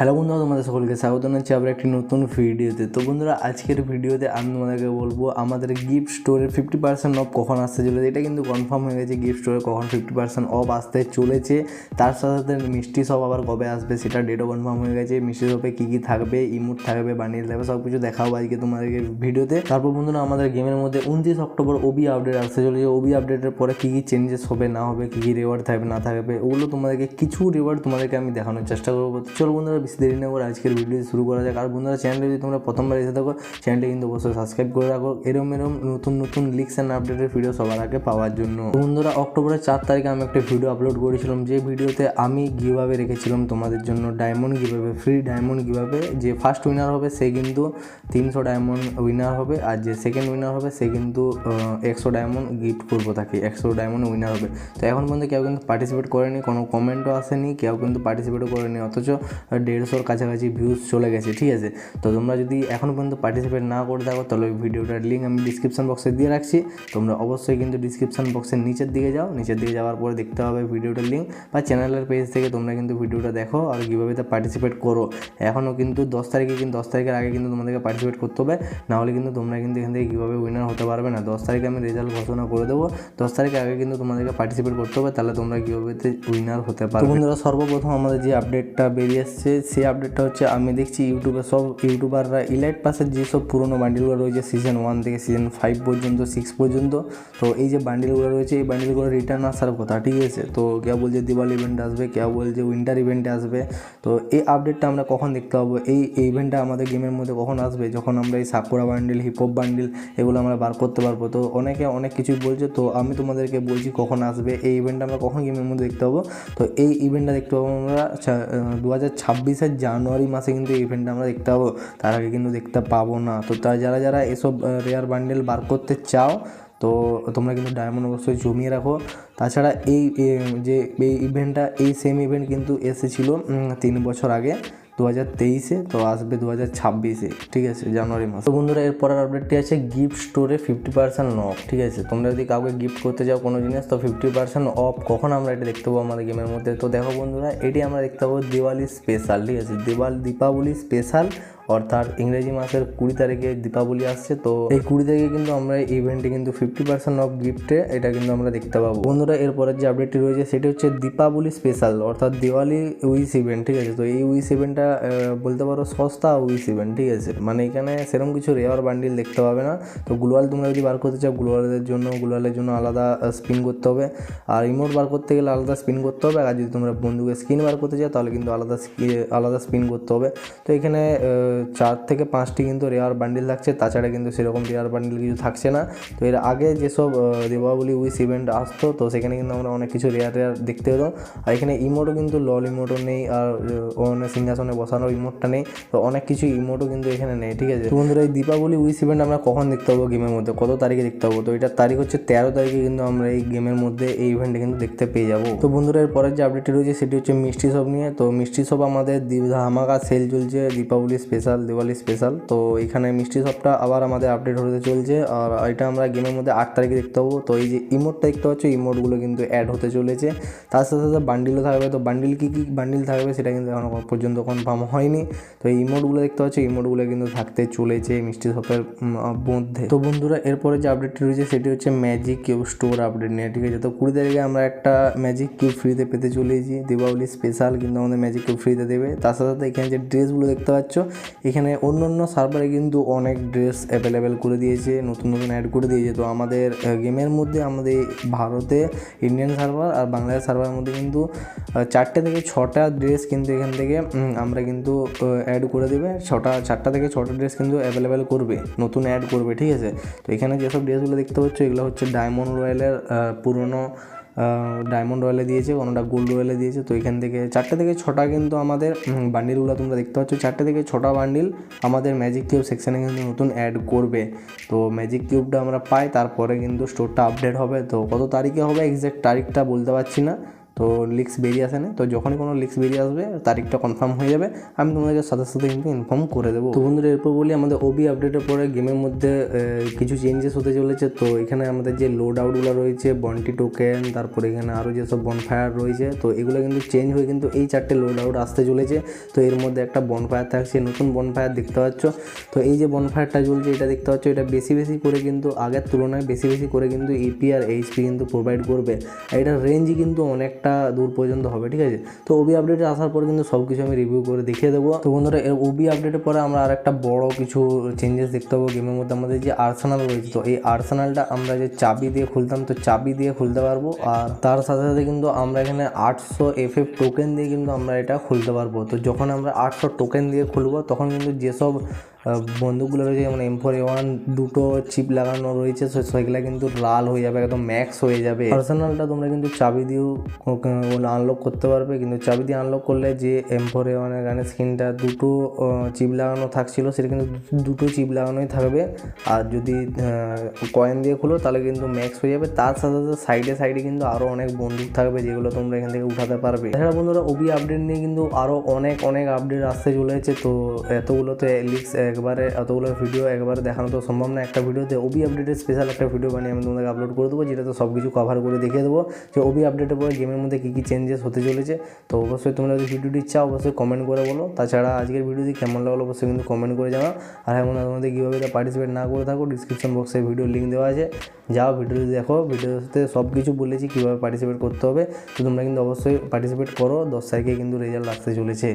Hello বন্ধুরা, তোমাদের সকলকে স্বাগত জানাচ্ছি আবার একটি নতুন ভিডিওতে। তো বন্ধুরা, আজকের ভিডিওতে আমি তোমাদেরকে বলব, আমাদের গিফট স্টোরে ফিফটি পার্সেন্ট অফ কখন আসতে চলেছে, এটা কিন্তু কনফার্ম হয়ে গেছে গিফট স্টোরে কখন ফিফটি পার্সেন্ট অফ আসতে চলেছে। তার সাথে সাথে মিষ্টি সব আবার কবে আসবে সেটা ডেটও কনফার্ম হয়ে গেছে। মিষ্টি শপে কী কী থাকবে ইমুট থাকবে, বানিয়ে থাকবে সব কিছু দেখাবো আজকে তোমাদেরকে ভিডিওতে। তারপর বন্ধুরা, আমাদের গেমের মধ্যে উনত্রিশ অক্টোবর ওবি আপডেট আসতে চলেছে। ওবি আপডেটের পরে কী কী চেঞ্জেস হবে, না হবে, কী কী রিওয়ার্ড থাকবে, না থাকবে ওগুলো তোমাদেরকে কিছু রিওয়ার্ড তোমাদেরকে আমি দেখানোর চেষ্টা করব। চলো বন্ধুরা বেশি দেরি না করে আজকের ভিডিও শুরু করা যাক। আর বন্ধুরা চ্যানেলে যদি তোমরা প্রথমবার এসে থাকো চ্যানেলটি কিন্তু অবশ্যই সাবস্ক্রাইব করে রাখো। এরম এরম নতুন নতুন লিক্স অ্যান্ড আপডেটের ভিডিও সবার আগে পাওয়ার জন্য। বন্ধুরা, অক্টোবরের চার তারিখে আমি একটা ভিডিও আপলোড করেছিলাম। যে ভিডিওতে আমি গিভাবে রেখেছিলাম তোমাদের জন্য diamond giveaway free diamond giveaway যে ফার্স্ট উইনার হবে, সে কিন্তু তিনশো ডায়মন্ড উইনার হবে। আর যে সেকেন্ড উইনার হবে, সে কিন্তু একশো ডায়মন্ড গিফট করব তাকে। একশো ডায়মন্ড উইনার হবে। তো এখন পর্যন্ত কেউ কিন্তু পার্টিসিপেট করেনি, কোনো কমেন্টও আসেনি, কেউ কিন্তু পার্টিসিপেটও করেনি। অথচ দেড়শোর কাছাকাছি ভিউজ চলে গেছে, ঠিক আছে? তো তোমরা যদি এখনও পর্যন্ত পার্টিসিপেট না করে থাকো, তাহলে ওই ভিডিওটার লিঙ্ক আমি ডিসক্রিপশন বক্সে দিয়ে রাখছি। তোমরা অবশ্যই কিন্তু ডিসক্রিপশন বক্সের নিচের দিকে যাও। নিচের দিকে যাওয়ার পরে দেখতে হবে ভিডিওটার লিঙ্ক বা চ্যানেলের পেজ থেকে তোমরা কিন্তু ভিডিওটা দেখো আর কীভাবে তা পার্টিসিপেট করো। এখনও কিন্তু দশ তারিখে কিন্তু, দশ তারিখের আগে কিন্তু তোমাদেরকে পার্টিসিপেট করতে হবে। নাহলে কিন্তু তোমরা কিন্তু এখান থেকে কীভাবে উইনার হতে পারবে না। দশ তারিখে আমি রেজাল্ট ঘোষণা করে দেবো। দশ তারিখের আগে কিন্তু তোমাদেরকে পার্টিসিপেট করতে হবে। তাহলে তোমরা কীভাবে উইনার হতে পারবে? বন্ধুরা, সর্বপ্রথম আমাদের যে আপডেটটা বেরিয়ে এসছে সেই আপডেটটা হচ্ছে, আমি দেখছি ইউটিউবে সব ইউটিউবাররা ইলাইট পাসের যেসব পুরোনো বান্ডিলগুলো রয়েছে সিজন ওয়ান থেকে সিজন ফাইভ পর্যন্ত সিক্স পর্যন্ত, তো এই যে বান্ডিলগুলো রয়েছে, এই বান্ডিলগুলো রিটার্ন আসার কথা, ঠিক আছে? তো কেউ বলছে দিওয়ালি ইভেন্ট আসবে, কেউ বলছে উইন্টার ইভেন্টে আসবে, তো এই আপডেটটা আমরা কখন দেখতে পাবো? এই ইভেন্টটা আমাদের গেমের মধ্যে কখন আসবে? যখন আমরা এই সাকুরা বান্ডিল হিপহপ বান্ডিল এগুলো আমরা বার করতে পারব, তো অনেকে অনেক কিছুই বলছে, তো আমি তোমাদেরকে বলছি কখন আসবে, এই ইভেন্টটা আমরা কখন গেমের মধ্যে দেখতে পাবো? তো এই ইভেন্টটা দেখতে পাবো আমরা দু হাজার ছাব্বিশ ছাব্বিশের জানুয়ারি মাসে কিন্তু এই ইভেন্টটা আমরা দেখতে পাবো। তার আগে কিন্তু দেখতে পাবো না। তো তারা যারা যারা এসব রেয়ার বান্ডেল বার করতে চাও, তো তোমরা কিন্তু ডায়মন্ড অবশ্যই জমিয়ে রাখো। তাছাড়া এই যে, এই ইভেন্টটা এই সেম ইভেন্ট কিন্তু এসেছিল তিন বছর আগে। দু হাজার তেইশে, তো আসবে দু হাজার ছাব্বিশে, ঠিক আছে, জানুয়ারি মাস। তো বন্ধুরা এর পরের আপডেটটি আছে গিফট স্টোরে ফিফটি পার্সেন্ট অফ ঠিক আছে। তোমরা যদি কাউকে গিফট করতে যাও কোনো জিনিস, তো ফিফটি পার্সেন্ট অফ কখন আমরা এটা দেখতে পাবো আমাদের গেমের মধ্যে? তো দেখো বন্ধুরা, এটি আমরা দেখতে পাবো দিওয়ালি স্পেশাল ঠিক আছে। দিওয়াল, দীপাবলি স্পেশাল অর্থাৎ ইংরেজি মাসের কুড়ি তারিখে দীপাবলি আসছে, তো এই কুড়ি তারিখে কিন্তু আমরা ইভেন্টে কিন্তু ফিফটি পার্সেন্ট অফ গিফটে এটা কিন্তু আমরা দেখতে পাবো। বন্ধুরা, এরপরের যে আপডেটটি রয়েছে, সেটি হচ্ছে দীপাবলি স্পেশাল অর্থাৎ দিওয়ালি উইস ইভেন্ট ঠিক আছে? তো এই উইস ইভেন্টটা বলতে পারো সস্তা উইস ইভেন্ট ঠিক আছে? মানে এখানে সেরকম কিছু রেয়ার বান্ডিল দেখতে পাবে না। তো গ্লোয়াল তোমরা যদি বার করতে চাও গ্লোয়ালের জন্য গ্লোয়ালের জন্য আলাদা স্পিন করতে হবে। আর রিমোট বার করতে গেলে আলাদা স্পিন করতে হবে। আর যদি তোমরা বন্ধুকে স্ক্রিন বার করতে চাও, তাহলে কিন্তু আলাদা আলাদা স্পিন করতে হবে। তো এখানে চার থেকে পাঁচটি কিন্তু রেয়ার বান্ডিল থাকছে, তাছাড়া কিন্তু সেরকম রেয়ার বান্ডিল কিছু থাকছে না। তো এর আগে যেসব দীপাবলি উইস ইভেন্ট আসতো, তো সেখানে কিন্তু আমরা অনেক কিছু রেয়ার রেয়ার দেখতে পেতাম। আর এখানে ইমোটও কিন্তু লল ইমোটও নেই, আর ওখানে সিংহাসনে বসানোর ইমোটটা নেই, তো অনেক কিছু ইমোটও কিন্তু এখানে নেই, ঠিক আছে? বন্ধুরা, এই দীপাবলি উইস ইভেন্ট আমরা কখন দেখতে পাবো গেমের মধ্যে? কত তারিখে দেখতে পাবো? তো এটার তারিখ হচ্ছে তেরো তারিখে কিন্তু আমরা এই গেমের মধ্যে এই ইভেন্টটা কিন্তু দেখতে পেয়ে যাব। তো বন্ধুরা, এর পরের যে আপডেটটি রয়েছে, সেটি হচ্ছে মিষ্টি সব নিয়ে। তো মিষ্টি সব আমাদের ধামাকা সেল চলছে দীপাবলি স্পেশাল দিওয়ালি স্পেশাল তো এখানে মিষ্টি শপটা আবার আমাদের আপডেট হতে চলছে। আর এটা আমরা গেমের মধ্যে আট তারিখে দেখতে পাবো। তো এই যে ইমোটটা দেখতে পাচ্ছ ইমোটগুলো কিন্তু অ্যাড হতে চলেছে। তার সাথে সাথে বান্ডিলও থাকবে। তো বান্ডিল কী কী বান্ডিল থাকবে সেটা কিন্তু এখন পর্যন্ত কনফার্ম হয়নি। তো এই ইমোটগুলো দেখতে পাচ্ছ ইমোটগুলো কিন্তু থাকতে চলেছে মিষ্টি শপের মধ্যে। তো বন্ধুরা, এরপরে যে আপডেটটি রয়েছে সেটি হচ্ছে ম্যাজিক কিউব স্টোর আপডেট নিয়ে। ঠিক আছে? তো কুড়ি তারিখে আমরা একটা ম্যাজিক কিউব ফ্রিতে পেতে চলেছি। দীপাবলি স্পেশাল কিন্তু আমাদের ম্যাজিক কিউব ফ্রিতে দেবে। তার সাথে সাথে এখানে যে ড্রেসগুলো দেখতে পাচ্ছ এখানে অন্য অন্য সার্ভারে কিন্তু অনেক ড্রেস অ্যাভেলেবেল করে দিয়েছে, নতুন নতুন অ্যাড করে দিয়েছে। তো আমাদের গেমের মধ্যে আমাদের ভারতে ইন্ডিয়ান সার্ভার আর বাংলাদেশ সার্ভারের মধ্যে কিন্তু চারটে থেকে ছটা ড্রেস কিন্তু এখান থেকে আমরা কিন্তু অ্যাড করে দেবে। ছটা, চারটা থেকে ছটা ড্রেস কিন্তু অ্যাভেলেবেল করবে, নতুন অ্যাড করবে, ঠিক আছে? তো এখানে যেসব ড্রেসগুলো দেখতে পাচ্ছ, এগুলো হচ্ছে ডায়মন্ড রয়্যালের পুরনো ডায়মন্ড রয়েলে দিয়েছে কোনোটা গোল্ড রয়েলে দিয়েছে। তো এখান থেকে চারটে থেকে ছটা কিন্তু আমাদের বান্ডিলগুলো তোমরা দেখতে পাচ্ছ। চারটে থেকে ছটা বান্ডিল আমাদের ম্যাজিক কিউব সেকশানে কিন্তু নতুন অ্যাড করবে। তো ম্যাজিক কিউবটা আমরা পাই, তারপরে কিন্তু স্টোরটা আপডেট হবে। তো কত তারিখে হবে? এক্স্যাক্ট তারিখটা বলতে পারছি না। তো লিক্স বেরিয়ে আসে না। তো যখনই কোনো লিক্স বেরিয়ে আসবে, তারিখটা কনফার্ম হয়ে যাবে। আমি তোমাদেরকে সাথে সাথে কিন্তু ইনফর্ম করে দেবো। তো বন্ধুরা, এরপর বলি, আমাদের ওবি আপডেটের পরে গেমের মধ্যে কিছু চেঞ্জেস হতে চলেছে। তো এখানে আমাদের যে লোড আউটগুলো রয়েছে বন্টি টোকেন তারপরে এখানে আরও যেসব বনফায়ার রয়েছে, তো এগুলো কিন্তু চেঞ্জ হয়ে কিন্তু এই চারটে লোড আউট আসতে চলেছে। তো এর মধ্যে একটা বনফায়ার থাকছে, নতুন বনফায়ার দেখতে পাচ্ছ। তো এই যে বনফায়ারটা জ্বলছে এটা দেখতে পাচ্ছ, এটা বেশি বেশি করে কিন্তু, আগের তুলনায় বেশি বেশি করে কিন্তু ইপি আর এইচপি কিন্তু প্রোভাইড করবে। এটার রেঞ্জই কিন্তু অনেকটা দূর পর্যন্ত হবে, ঠিক আছে? তো ওবি আপডেটে আসার পর কিন্তু সব কিছু আমি রিভিউ করে দেখিয়ে দেবো। তো বন্ধুরা ওবি আপডেটের পরে আমরা আর একটা বড় কিছু চেঞ্জেস দেখতে পাবো গেমের মধ্যে। আমাদের যে আর্সেনাল রয়েছে, তো এই আর্সেনালটা আমরা যে চাবি দিয়ে খুলতাম, তো চাবি দিয়ে খুলতে পারব। আর তার সাথে সাথে কিন্তু আমরা এখানে আটশো এফ এফ টোকেন দিয়ে কিন্তু আমরা এটা খুলতে পারব। তো যখন আমরা আটশো টোকেন দিয়ে খুলবো, তখন কিন্তু যেসব বন্দুকগুলো রয়েছে, যেমন এম ফোর ওয়ান দুটো চিপ লাগানো রয়েছে সেগুলো কিন্তু লাল হয়ে যাবে, একদম ম্যাক্স হয়ে যাবে। পার্সোনালটা তোমরা কিন্তু চাবি দিয়েও আনলক করতে পারবে। কিন্তু চাবি দিয়ে আনলক করলে যে এম ফোর ওয়ানের গানের স্ক্রিনটা দুটো চিপ লাগানো থাকছিল, সেটা কিন্তু দুটো চিপ লাগানোই থাকবে। আর যদি কয়েন দিয়ে খুলো, তাহলে কিন্তু ম্যাক্স হয়ে যাবে। তার সাথে সাথে সাইডে সাইডে কিন্তু আরও অনেক বন্দুক থাকবে, যেগুলো তোমরা এখান থেকে উঠাতে পারবে। এছাড়া বন্ধুরা, ওবি আপডেট নিয়ে কিন্তু আরও অনেক অনেক আপডেট আসতে চলেছে। তো এতগুলো তো লিক্স একবারে, এতগুলো ভিডিও একবারে দেখানো তো সম্ভব না। একটা ভিডিওতে ওবি আপডেটের স্পেশাল একটা ভিডিও বানিয়ে আমি তোমাদেরকে আপলোড করে দেবো যেটা তো সব কিছু কভার করে দেখিয়ে দেবো। যে ওবি আপডেটের পরে গেমের মধ্যে কী কী চেঞ্জেস হতে চলেছে, তো অবশ্যই তোমরা যদি ভিডিওটি চাও অবশ্যই কমেন্ট করে বলো। তাছাড়া আজকের ভিডিওটি কেমন লাগল অবশ্যই কিন্তু কমেন্ট করে জানাও। আর এখন তোমাদের কীভাবে পার্টিসিপেট না করে থাকো ডিসক্রিপশন বক্সে ভিডিও লিঙ্ক দেওয়া আছে। যাও ভিডিওটি দেখো, ভিডিওতে সব কিছু বলেছি কীভাবে পার্টিসিপেট করতে হবে। তো তোমরা কিন্তু অবশ্যই পার্টিসিপেট করো, দশ তারিখে কিন্তু রেজাল্ট আসতে চলেছে।